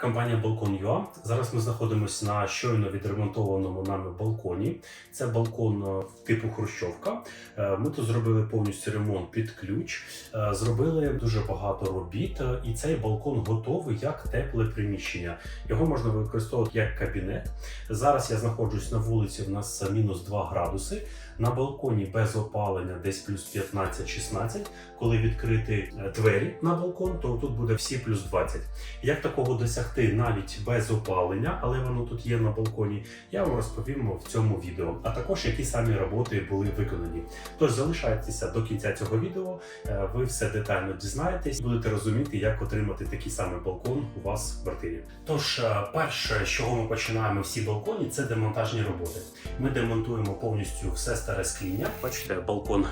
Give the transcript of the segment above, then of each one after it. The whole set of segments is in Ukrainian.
компанія Balkon.ua. Зараз ми знаходимося на щойно відремонтованому нами балконі. Це балкон е, типу Хрущовка. Е, Ми тут зробили повністю ремонт під ключ, е, зробили дуже багато робіт, і цей балкон готовий як тепле приміщення. Його можна використовувати як кабінет. Зараз я знаходжусь на вулиці. В нас мінус 2 градуси. На балконі без опалення десь плюс 15-16. Коли відкрити двері на балкон, то тут буде всі плюс 20. Як такого досягти навіть без опалення, але воно тут є на балконі, я вам розповім в цьому відео. А також які самі роботи були виконані. Тож залишайтеся до кінця цього відео, е, ви все детально дізнаєтесь, будете розуміти, як отримати такий самий балкон у вас в квартирі. Тож, е, перше, з чого ми починаємо всі балконі, це демонтажні роботи. Ми демонтуємо повністю все старе скління. Бачите, балкон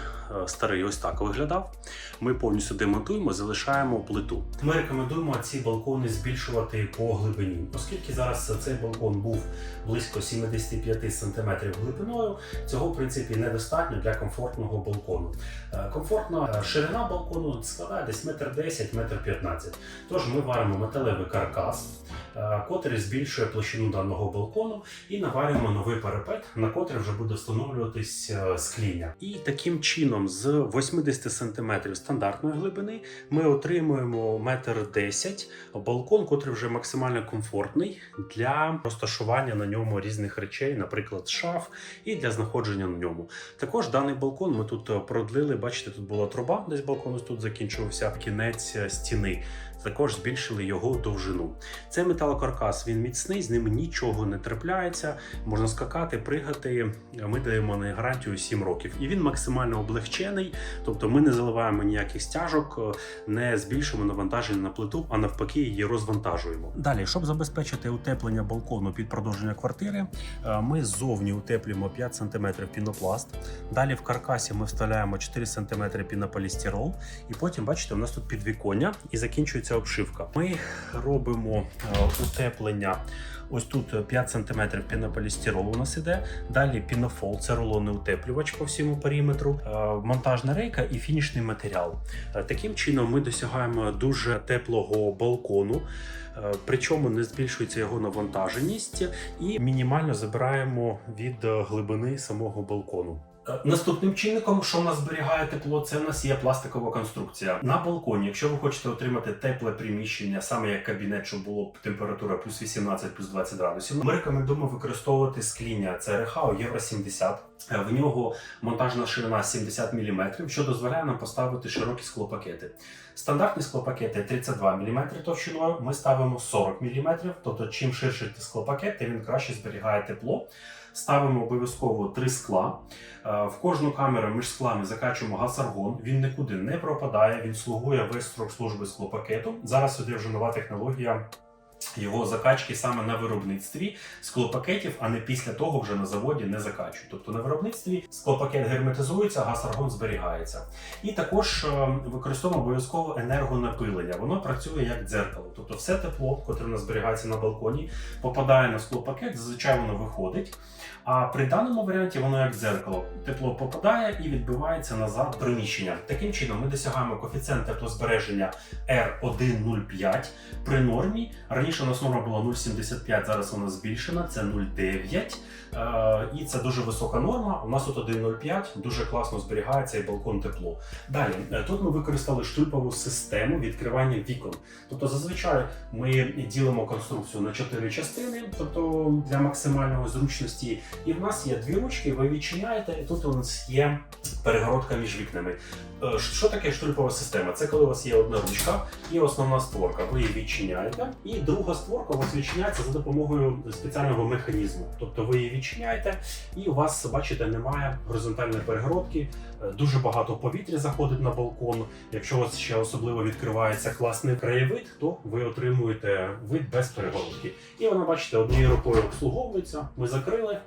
старий ось так виглядав. Ми повністю демонтуємо, залишаємо плиту. Ми рекомендуємо ці балкони збільшувати по глибині, оскільки зараз цей балкон був близько 75 см глибиною. Цього в принципі недостатньо для комфортного балкону. Е, Комфортна е, ширина балкону складає десь метр 10 метр 15 Тож ми варимо металевий каркас, е, котрий збільшує площину даного балкону, і наварюємо новий парапет, на котрий вже буде встановлюватись е, скління. І таким чином, з 80 см стандартної глибини, ми отримуємо метр 10 балкон, котрий вже максимально комфортний для розташування на ньому різних речей, наприклад, шаф, і для знаходження на ньому. Також даний балкон ми тут е, продлили. Бачите, тут була труба, десь балкон ось тут закінчувався кінець е, стіни. Також збільшили його довжину. Це металокаркас, він міцний, з ним нічого не трапляється. Можна скакати, пригати. Ми даємо на гарантію 7 років. І він максимально облегчений, тобто ми не заливаємо ніяких стяжок, е, не збільшуємо навантаження на плиту, а навпаки, її розвантажуємо. Далі, щоб забезпечити утеплення балкону під продовження квартири, е, ми ззовні утеплюємо 5 см пінопласт. Далі в каркасі ми вставляємо 4 см пінополістирол, і потім, бачите, у нас тут підвіконня і закінчується обшивка. Ми робимо е, утеплення. Ось тут 5 см пінополістирол у нас іде. Далі пінофол, це рулонний утеплювач по всьому периметру, е, монтажна рейка і фінішний матеріал. Е, Таким чином ми досягаємо дуже теплого балкону. е, Причому не збільшується його навантаженість і мінімально забираємо від е, глибини самого балкону. Наступним чинником, що в нас зберігає тепло, це в нас є пластикова конструкція. На балконі, якщо ви хочете отримати тепле приміщення, саме як кабінет, щоб було температура плюс 18, плюс 20 градусів, ми рекомендуємо використовувати скління. Це Рехау Євро 70. Е, В нього монтажна ширина 70 мм, що дозволяє нам поставити широкі склопакети. Стандартні склопакети 32 мм товщиною, ми ставимо 40 мм, тобто чим ширший склопакет, тим він краще зберігає тепло. Ставимо обов'язково три скла. Е, В кожну камеру між склами закачуємо газ-аргон. Він нікуди не пропадає, він слугує весь строк служби склопакету. Зараз іде вже нова технологія. Його закачки саме на виробництві склопакетів, а не після того вже на заводі не закачують. Тобто на виробництві склопакет герметизується, газ-аргон зберігається. І також е, використовуємо обов'язково енергонапилення. Воно працює як дзеркало. Тобто все тепло, котре нас зберігається на балконі, попадає на склопакет, зазвичай воно виходить. А при даному варіанті воно як дзеркало. Тепло попадає і відбивається назад приміщення. Таким чином ми досягаємо коефіцієнт теплозбереження R105 при нормі. Раніше у нас норма була 0,75, зараз вона збільшена, це 0,9. Е, і це дуже висока норма. У нас тут 1,05, дуже класно зберігає цей балкон тепло. Далі, е, тут ми використали штульпову систему відкривання вікон. Тобто, зазвичай ми ділимо конструкцію на 4 частини, тобто для максимальної зручності. І в нас є дві ручки, ви відчиняєте, і тут у нас є перегородка між вікнами. Е, Що таке штульпова система? Це коли у вас є одна ручка і основна створка. Ви її відчиняєте, і друга створка у вас відчиняється за допомогою спеціального механізму. Тобто ви її відчиняєте, і у вас, бачите, немає горизонтальної перегородки. Е, Дуже багато повітря заходить на балкон. Якщо у вас ще особливо відкривається класний краєвид, то ви отримуєте вид без перегородки. І вона, бачите, однією рукою обслуговується. Ми закрили.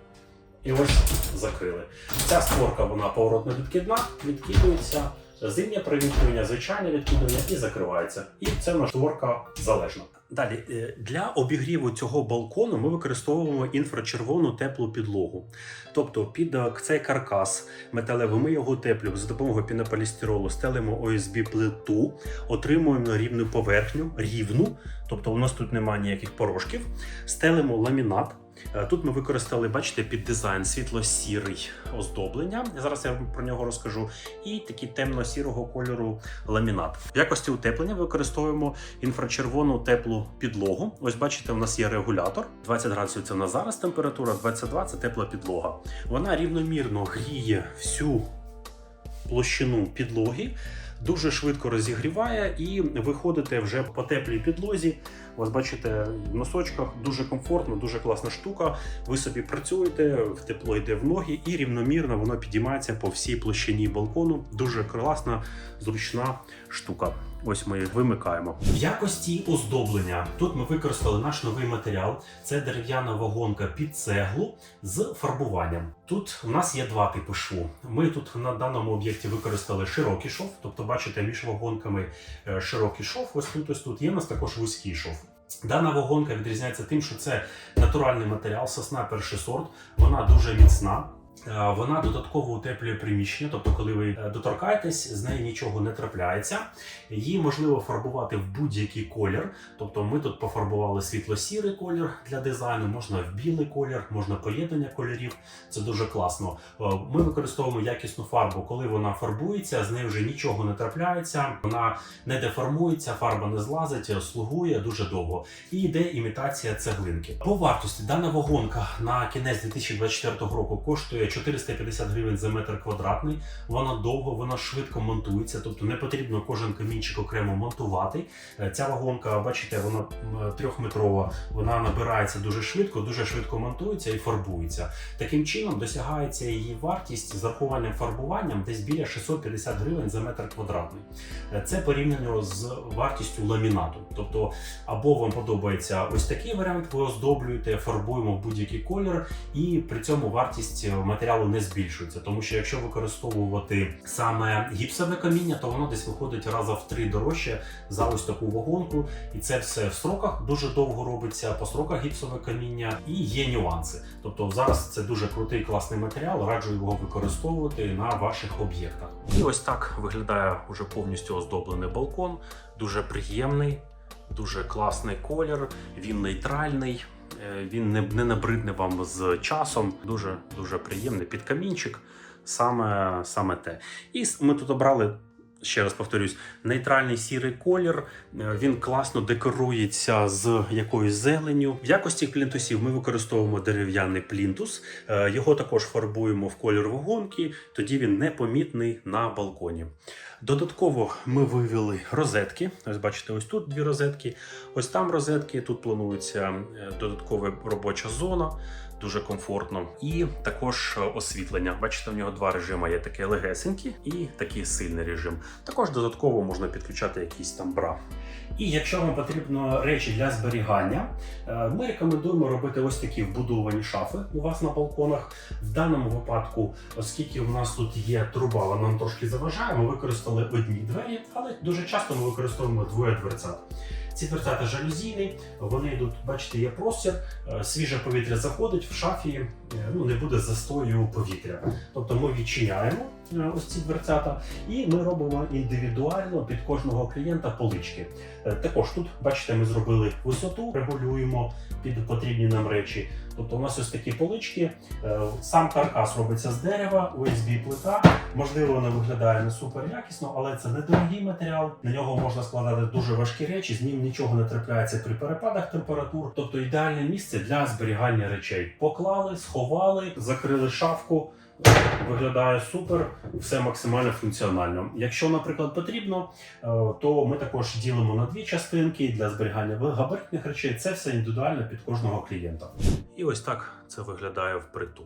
І ось закрили. Ця створка вона поворотно відкидна, відкидується, зимнє провітрювання, звичайне відкидування і закривається. І це створка залежна. Далі е, для обігріву цього балкону ми використовуємо інфрачервону теплу підлогу. Тобто під е, цей каркас металевий ми його утеплюємо за допомогою пінополістиролу, стелимо ОСБ плиту, отримуємо рівну поверхню, рівну, тобто у нас тут немає ніяких порошків. Стелимо ламінат. Е, Тут ми використали, бачите, під дизайн світло-сірий оздоблення. Зараз я про нього розкажу. І такий темно-сірого кольору ламінат. В якості утеплення використовуємо інфрачервону теплу підлогу. Ось бачите, у нас є регулятор. 20 градусів це на зараз температура, 22 це тепла підлога. Вона рівномірно гріє всю площину підлоги. Дуже швидко розігріває і виходите вже по теплій підлозі. Вас бачите, в носочках дуже комфортно, дуже класна штука. Ви собі працюєте, в тепло йде в ноги, і рівномірно воно підіймається по всій площині балкону. Дуже класна, зручна штука. Ось ми вимикаємо. В якості оздоблення тут ми використали наш новий матеріал. Це дерев'яна вагонка під цеглу з фарбуванням. Тут у нас є два типи шву. Ми тут на даному об'єкті використали широкий шов, тобто бачите, між вагонками е, широкий шов. Ось тут ось тут є у нас також вузький шов. Дана вагонка відрізняється тим, що це натуральний матеріал, сосна перший сорт. Вона дуже міцна. Вона додатково утеплює приміщення, тобто, коли ви е, доторкаєтесь, з неї нічого не трапляється. Її можливо фарбувати в будь-який колір. Тобто, ми тут пофарбували світло-сірий колір для дизайну, можна в білий колір, можна поєднання кольорів. Це дуже класно. Е, Ми використовуємо якісну фарбу, коли вона фарбується, з нею вже нічого не трапляється, вона не деформується, фарба не злазить, слугує дуже довго. І йде імітація цеглинки. По вартості дана вагонка на кінець 2024 року коштує 450 гривень за метр квадратний. Вона довго, вона швидко монтується, тобто не потрібно кожен камінчик окремо монтувати. Е, Ця вагонка, бачите, вона трьохметрова, вона набирається дуже швидко, дуже швидко монтується і фарбується. Таким чином досягається її вартість з рахуванням фарбуванням десь біля 650 гривень за метр квадратний. Е, Це порівняно з вартістю ламінату. Тобто, або вам подобається ось такий варіант, ви оздоблюєте, фарбуємо в будь-який колір, і при цьому вартість е, матеріалу не збільшується. Тому що якщо використовувати саме гіпсове каміння, то воно десь виходить раза в три дорожче за ось таку вагонку. І це все в строках дуже довго робиться, по строках гіпсове каміння, і є нюанси. Тобто зараз це дуже крутий класний матеріал, раджу його використовувати на ваших об'єктах. І ось так виглядає уже повністю оздоблений балкон, дуже приємний. Дуже класний колір, він нейтральний, він не, не набридне вам з часом. Дуже дуже приємний під камінчик, саме, саме те. І ми тут обрали. Ще раз повторюсь, нейтральний сірий колір. е, Він класно декорується з якоюсь зеленню. В якості плінтусів ми використовуємо дерев'яний плінтус. Е, Його також фарбуємо в колір вагонки, тоді він непомітний на балконі. Додатково ми вивели розетки. Ось бачите, ось тут дві розетки, ось там розетки. Тут планується е, додаткова робоча зона, дуже комфортно. І також е, освітлення. Бачите, в нього два режими: є таке легесенький і такий сильний режим. Також додатково можна підключати якісь там бра. І якщо вам потрібно речі для зберігання, е, ми рекомендуємо робити ось такі вбудовані шафи у вас на балконах. В даному випадку, оскільки у нас тут є труба, вона трошки заважає, ми використали одні двері, але дуже часто ми використовуємо двоє дверцят. Ці дверцята жалюзійні, вони йдуть, бачите, є простір, е, свіже повітря заходить в шафі, е, ну не буде застою повітря. Тобто ми відчиняємо ось ці дверцята, і ми робимо індивідуально під кожного клієнта полички. Е, Також тут, бачите, ми зробили висоту, регулюємо під потрібні нам речі. Тобто у нас ось такі полички. Е, Сам каркас робиться з дерева, USB плита. Можливо, вона виглядає не супер якісно, але це недорогий матеріал. На нього можна складати дуже важкі речі, з ним нічого не трапляється при перепадах температур. Тобто ідеальне місце для зберігання речей. Поклали, сховали, закрили шафку. Виглядає супер, все максимально функціонально. Якщо, наприклад, потрібно, е, то ми також ділимо на дві частинки для зберігання габаритних речей. Це все індивідуально під кожного клієнта. І ось так це виглядає впритул.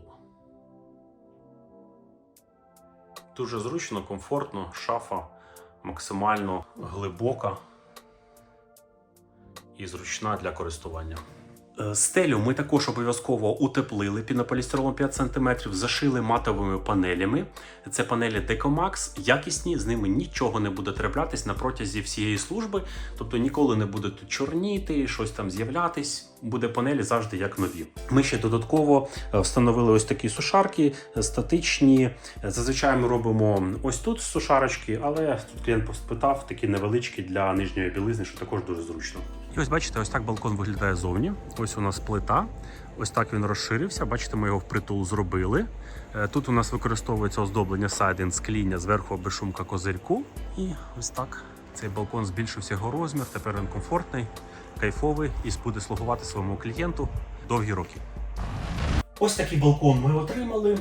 Дуже зручно, комфортно, шафа максимально глибока і зручна для користування. Е, Стелю ми також обов'язково утеплили пінополістиролом 5 см, зашили матовими панелями. Це панелі Decomax, якісні, з ними нічого не буде траплятись на протязі всієї служби, тобто ніколи не буде тут чорніти, щось там з'являтись. Буде панелі завжди як нові. Ми ще додатково е, встановили ось такі сушарки е, статичні. Зазвичай ми робимо ось тут сушарочки, але тут клієнт спитав такі невеличкі для нижньої білизни, що також дуже зручно. Ось бачите, ось так балкон виглядає зовні. Ось у нас плита. Ось так він розширився. Бачите, ми його впритул зробили. Е, Тут у нас використовується оздоблення сайдинг з кління зверху безшумка козирьку. І ось так цей балкон збільшився його розмір. Тепер він комфортний, кайфовий і буде слугувати своєму клієнту довгі роки. Ось такий балкон ми отримали.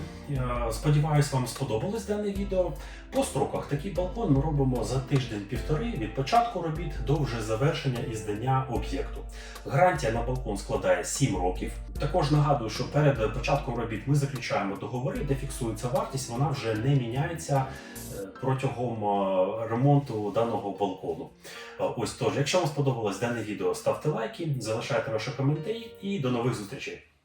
Сподіваюсь, вам сподобалось дане відео. По строках такий балкон ми робимо за тиждень-півтори від початку робіт до вже завершення і здання об'єкту. Гарантія на балкон складає 7 років. Також нагадую, що перед початком робіт ми заключаємо договори, де фіксується вартість, вона вже не міняється е, протягом е, ремонту даного балкону. Е, Ось тож, якщо вам сподобалось дане відео, ставте лайки, залишайте ваші коментарі і до нових зустрічей.